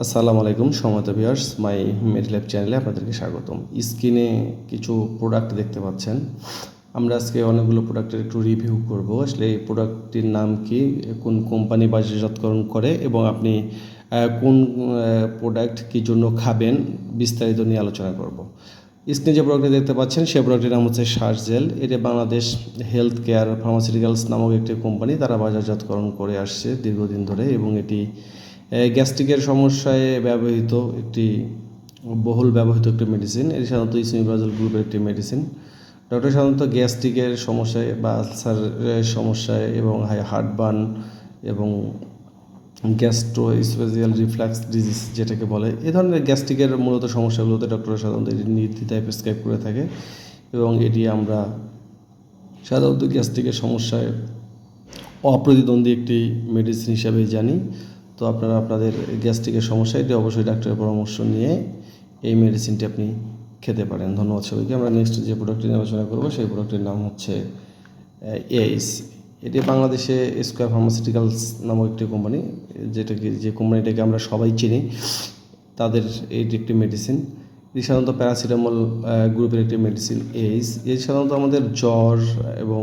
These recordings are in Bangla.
আসসালামু আলাইকুম সমত ভিউয়ার্স মাই মেডিল্যাব চ্যানেলে আপনাদেরকে স্বাগতম। স্ক্রিনে কিছু প্রোডাক্ট দেখতে পাচ্ছেন। আমরা আজকে অনেকগুলো প্রোডাক্টের একটু রিভিউ করব। আসলে এই প্রোডাক্টটির নাম কি, কোন কোম্পানি বাজারজাতকরণ করে, এবং আপনি কোন প্রোডাক্ট কী জন্য খাবেন, বিস্তারিত নিয়ে আলোচনা করব। স্ক্রিনে যে প্রোডাক্টটি দেখতে পাচ্ছেন সেই প্রোডাক্টের নাম হচ্ছে শার্জেল এটি বাংলাদেশ হেলথ কেয়ার ফার্মাসিউটিক্যালস নামক একটি কোম্পানি তারা বাজারজাতকরণ করে আসছে দীর্ঘদিন ধরে, এবং এটি গ্যাস্ট্রিকের সমস্যায় ব্যবহৃত একটি বহুল ব্যবহৃত একটি মেডিসিন এটি সাধারণত ইসমিব্রাজল গ্রুপের একটি মেডিসিন ডক্টর সাধারণত গ্যাস্ট্রিকের সমস্যায় বা আলসারের সমস্যায় এবং হার্ট বার্ন এবং গ্যাস্ট্রো স্পেশিয়াল রিফ্লাক্স ডিজিজ যেটাকে বলে, এ ধরনের গ্যাস্ট্রিকের মূলত সমস্যাগুলোতে ডক্টর সাধারণত এটি নির্দ্বিধায় প্রেসক্রাইব করে থাকে এবং এটি আমরা সাধারণত গ্যাস্ট্রিকের সমস্যায় অপ্রতিদ্বন্দ্বী একটি মেডিসিন হিসাবে জানি। তো আপনারা আপনাদের গ্যাস্ট্রিকের সমস্যা এটি অবশ্যই ডাক্তারের পরামর্শ নিয়ে এই মেডিসিনটি আপনি খেতে পারেন। ধন্যবাদ সবাইকে। আমরা নেক্সট যে প্রোডাক্টটি নিয়ে আলোচনা করব, সেই প্রোডাক্টের নাম হচ্ছে এইস এটি বাংলাদেশে স্কোয়ার ফার্মাসিউটিক্যালস নামক একটি কোম্পানি যেটাকে, যে কোম্পানিটাকে আমরা সবাই চিনি, তাদের এটি একটি মেডিসিন এটি সাধারণত প্যারাসিটামল গ্রুপের একটি মেডিসিন এইস এটি সাধারণত আমাদের জ্বর এবং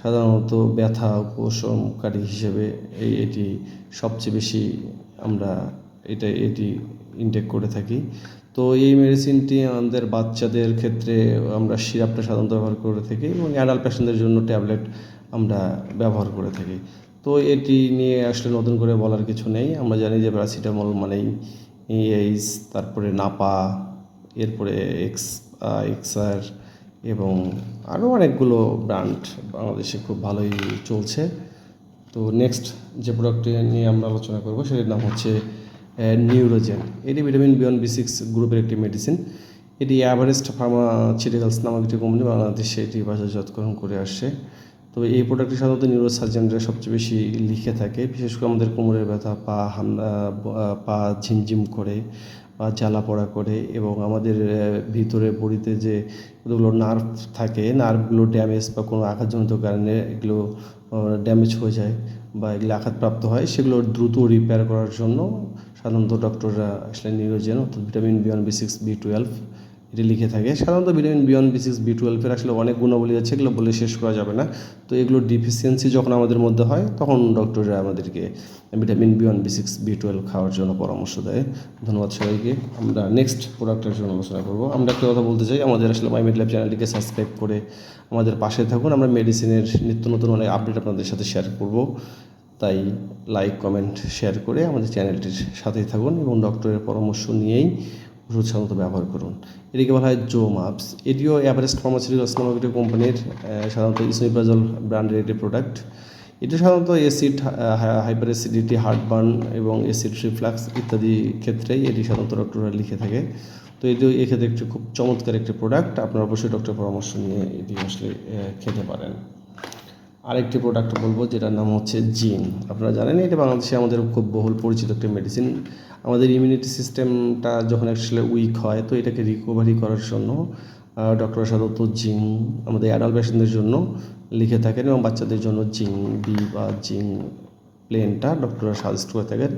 সাধারণত ব্যথা, উপশমকারী হিসেবে এই এটি সবচেয়ে বেশি আমরা এটা, এটি ইনটেক করে থাকি। তো এই মেডিসিনটি আমাদের বাচ্চাদের ক্ষেত্রে আমরা সিরাপটা সাধারণত ব্যবহার করে থাকি এবং অ্যাডাল্ট পেশেন্টদের জন্য ট্যাবলেট আমরা ব্যবহার করে থাকি। তো এটি নিয়ে আসলে নতুন করে বলার কিছু নেই। আমরা জানি যে প্যারাসিটামল মানেই এইস তারপরে নাপা, এরপরে এক্স এক্সার এবং আরও অনেকগুলো ব্র্যান্ড বাংলাদেশে খুব ভালোই চলছে। তো নেক্সট যে প্রোডাক্টটি নিয়ে আমরা আলোচনা করব, সেটির নাম হচ্ছে নিউরোজেন এটি ভিটামিন বিয়ন বি সিক্স গ্রুপের একটি মেডিসিন এটি অ্যাভারেস্ট ফার্মাসিউটিক্যালস নামক একটি কোম্পানি বাংলাদেশে এটি বাজারজাতকরণ করে আসছে তবে এই প্রোডাক্টটি সাধারণত নিউরো সার্জনরা সবচেয়ে বেশি লিখে থাকে। বিশেষ করে আমাদের কোমরের ব্যথা, পা হামলা পা ঝিমঝিম করে। জ্বালা পড়া করে এবং আমাদের ভিতরে বডিতে যে কতগুলো নার্ভ থাকে নার্ভগুলো ড্যামেজ বা কোনো আঘাতজনিত কারণে এগুলো ড্যামেজ হয়ে যায় বা এগুলো আঘাতপ্রাপ্ত হয়, সেগুলো দ্রুত রিপেয়ার করার জন্য সাধারণত ডক্টররা আসলে নিউরোজেন অর্থাৎ vitamin B one B six B twelve এটি লিখে থাকে। সাধারণত vitamin B one B six B টুয়েলভের আসলে অনেক গুণাবলী আছে, এগুলো বলে শেষ করা যাবে না। তো এগুলো ডিফিসিয়েন্সি যখন আমাদের মধ্যে হয়, তখন ডক্টররা আমাদেরকে vitamin B one B six B twelve খাওয়ার জন্য পরামর্শ দেয়। ধন্যবাদ সবাইকে। আমরা নেক্সট প্রোডাক্টের জন্য আলোচনা করব। আমরা একটা কথা বলতে চাই, আমাদের আসলে মাই মেড চ্যানেলটিকে সাবস্ক্রাইব করে আমাদের পাশে থাকুন। আমরা মেডিসিনের নিত্য নতুন অনেক আপডেট আপনাদের সাথে শেয়ার করব। তাই লাইক কমেন্ট শেয়ার করে আমাদের চ্যানেলটির সাথেই থাকুন এবং ডক্টরের পরামর্শ নিয়েই ওষুধ সাধারণত ব্যবহার করুন। এটিকে বলা হয় জো মাপস এটিও অ্যাভারেস্ট ফার্মাসিউটিক্যালস নামক একটি কোম্পানির সাধারণত ইসমিপ্রাজল ব্র্যান্ডের একটি প্রোডাক্ট। এটি সাধারণত এসিড হাইপার অ্যাসিডিটি, হার্টবার্ন এবং অ্যাসিড রিফ্লাক্স ইত্যাদি ক্ষেত্রেই এটি সাধারণত ডক্টররা লিখে থাকে। তো এটি এক্ষেত্রে একটি খুব চমৎকার একটি প্রোডাক্ট। আপনারা অবশ্যই ডক্টর পরামর্শ নিয়ে এটি আসলে খেতে পারেন। আরেকটি প্রোডাক্ট বলব, যেটার নাম হচ্ছে জিন আপনারা জানেন, এটা বাংলাদেশে আমাদের খুব বহুল পরিচিত একটি মেডিসিন আমাদের ইমিউনিটি সিস্টেমটা যখন আসলে উইক হয়, তো এটাকে রিকভারি করার জন্য ডক্টর সাধারণত জিং আমাদের অ্যাডাল্ট পেশেন্টদের জন্য লিখে থাকেন এবং বাচ্চাদের জন্য জিং বি বা জিং প্লেনটা ডক্টররা সাজেস্ট করে থাকেন।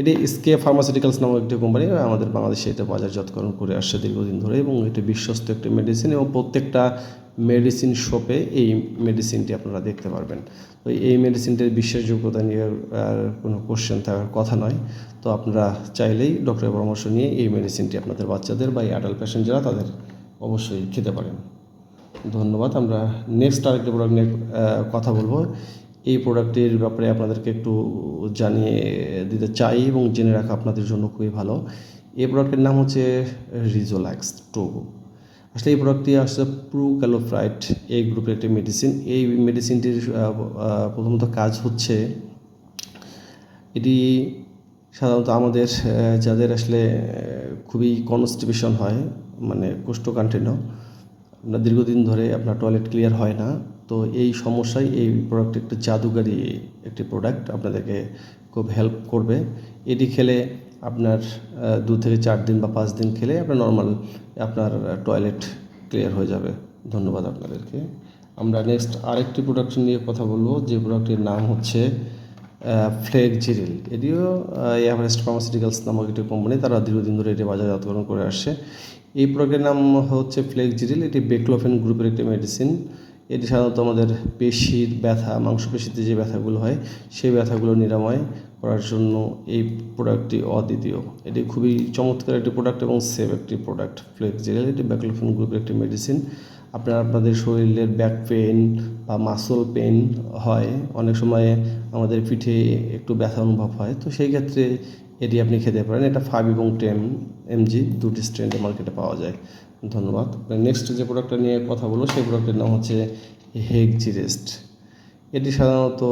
এটি এসকে ফার্মাসিউটিক্যালস নামক একটি কোম্পানি আমাদের বাংলাদেশে এটা বাজারজাতকরণ করে আসছে দীর্ঘদিন ধরে এবং এটি বিশ্বস্ত একটি মেডিসিন এবং প্রত্যেকটা মেডিসিন শপে এই মেডিসিনটি আপনারা দেখতে পারবেন। তো এই মেডিসিনটির বিশ্বাসযোগ্যতা নিয়ে আর কোনো কোশ্চেন থাকার কথা নয়। তো আপনারা চাইলেই ডক্টরের পরামর্শ নিয়ে এই মেডিসিনটি আপনাদের বাচ্চাদের বা এই অ্যাডাল্ট পেশেন্ট যারা তাদের অবশ্যই খেতে পারেন। ধন্যবাদ। আমরা নেক্সট আরেকটি প্রোডাক্ট নিয়ে কথা বলব। এই প্রোডাক্টের ব্যাপারে আপনাদেরকে একটু জানিয়ে দিতে চাই এবং জেনে রাখা আপনাদের জন্য খুবই ভালো। এই প্রোডাক্টের নাম হচ্ছে রিজোল্যাক্স টু আসলে এই প্রোডাক্টটি আসছে প্রু ক্যালোফ্রাইট এই গ্রুপের একটি মেডিসিন এই মেডিসিনটির প্রথমত কাজ হচ্ছে, এটি সাধারণত আমাদের যাদের আসলে খুবই কনস্টিপেশন হয় মানে কোষ্ঠকাঠিন্য আপনার দীর্ঘদিন ধরে আপনার টয়লেট ক্লিয়ার হয় না, তো এই সমস্যায় এই প্রোডাক্ট একটি জাদুকারী একটি প্রোডাক্ট আপনাদেরকে খুব হেল্প করবে। এটি খেলে আপনার দু থেকে চার দিন বা পাঁচ দিন খেলে আপনার নর্মাল আপনার টয়লেট ক্লিয়ার হয়ে যাবে। ধন্যবাদ আপনাদেরকে। আমরা নেক্সট আরেকটি প্রোডাক্ট নিয়ে কথা বলব। যে প্রোডাক্টের নাম হচ্ছে ফ্লেক জিরিল এটিও এভারেস্ট ফার্মাসিউটিক্যালস নামক একটি কোম্পানি তারা দীর্ঘদিন ধরে এটি বাজারজাতকরণ করে আসছে। এই প্রোডাক্টের নাম হচ্ছে ফ্লেক জিরিল এটি বেক্লোফেন গ্রুপের একটি মেডিসিন এটি সাধারণত আমাদের পেশির ব্যথা, মাংসপেশিতে যে ব্যথাগুলো হয়, সেই ব্যথাগুলো নিরাময় করার জন্য এই প্রোডাক্টটি অদ্বিতীয়। এটি খুবই চমৎকার একটি প্রোডাক্ট এবং সেফ একটি প্রোডাক্ট ফ্লেক্সিজেল এটি ব্যাকলোফেন গ্রুপের একটি মেডিসিন আপনার, আপনাদের শরীরের ব্যাক পেন বা মাসল পেন হয়। অনেক সময় আমাদের পিঠে একটু ব্যথা অনুভব হয়। তো সেই ক্ষেত্রে এটি আপনি খেতে পারেন। এটা ফাইভ এবং টেন এমজি দুটি স্ট্রেন্ডে মার্কেটে পাওয়া যায়। ধন্যবাদ। নেক্সট যে প্রোডাক্টটা নিয়ে কথা বলব, সেই প্রোডাক্টের নাম হচ্ছে হেগ জিরেস্ট এটি সাধারণত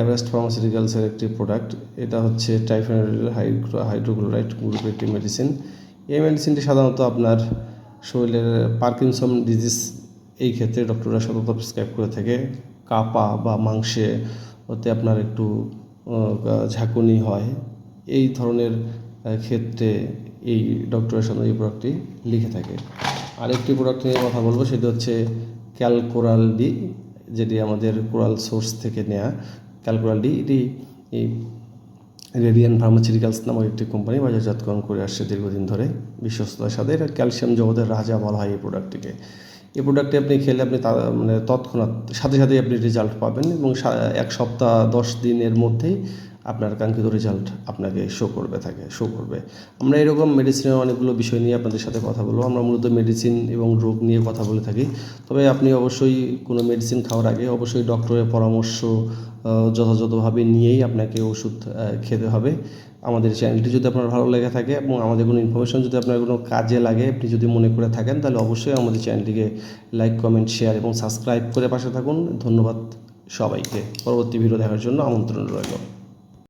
এভারেস্ট ফার্মাসিউটিক্যালসের একটি প্রোডাক্ট এটা হচ্ছে টাইফেনল হাইড্রো হাইড্রোক্লোরাইড গ্রুপের একটি মেডিসিন এই মেডিসিনটি সাধারণত আপনার শরীরের পার্কিনসন ডিজিজ এই ক্ষেত্রে ডক্টররা সতত প্রেসক্রাইব করে থাকে। কাপা বা মাংসে ওতে আপনার একটু ঝাঁকুনি হয়। এই ধরনের ক্ষেত্রে এই ডক্টরের সামনে এই প্রোডাক্টটি লিখে থাকে। আরেকটি প্রোডাক্ট নিয়ে কথা বলব, সেটি হচ্ছে ক্যালকোরাল ডি যেটি আমাদের কোরাল সোর্স থেকে নেওয়া ক্যালকোরাল ডি এটি এই রেডিয়ান ফার্মাসিউটিক্যালস নামক একটি কোম্পানি বাজারজাতকরণ করে আসছে দীর্ঘদিন ধরে বিশ্বস্ততার সাথে। এটা ক্যালসিয়াম জগতের রাজা বলা হয় এই প্রোডাক্টটিকে এই প্রোডাক্টটি আপনি খেলে আপনি তা- মানে তৎক্ষণাৎ সাথে সাথেই আপনি রেজাল্ট পাবেন এবং এক সপ্তাহ, দশ দিনের মধ্যেই আপনার কাঙ্ক্ষিত রেজাল্ট আপনাকে শো করবে, থাকে শো করবে। আমরা এরকম মেডিসিনের অনেকগুলো বিষয় নিয়ে আপনাদের সাথে কথা বলব। আমরা মূলত মেডিসিন এবং রোগ নিয়ে কথা বলে থাকি। তবে আপনি অবশ্যই কোনো মেডিসিন খাওয়ার আগে অবশ্যই ডক্টরের পরামর্শ যথাযথভাবে নিয়েই আপনাকে ওষুধ খেতে হবে। আমাদের চ্যানেলটি যদি আপনার ভালো লেগে থাকে এবং আমাদের কোনো ইনফরমেশন যদি আপনার কোনো কাজে লাগে, আপনি যদি মনে করে থাকেন, তাহলে অবশ্যই আমাদের চ্যানেলটিকে লাইক কমেন্ট শেয়ার এবং সাবস্ক্রাইব করে পাশে থাকুন। ধন্যবাদ সবাইকে। পরবর্তী ভিডিও দেখার জন্য আমন্ত্রণ রইল।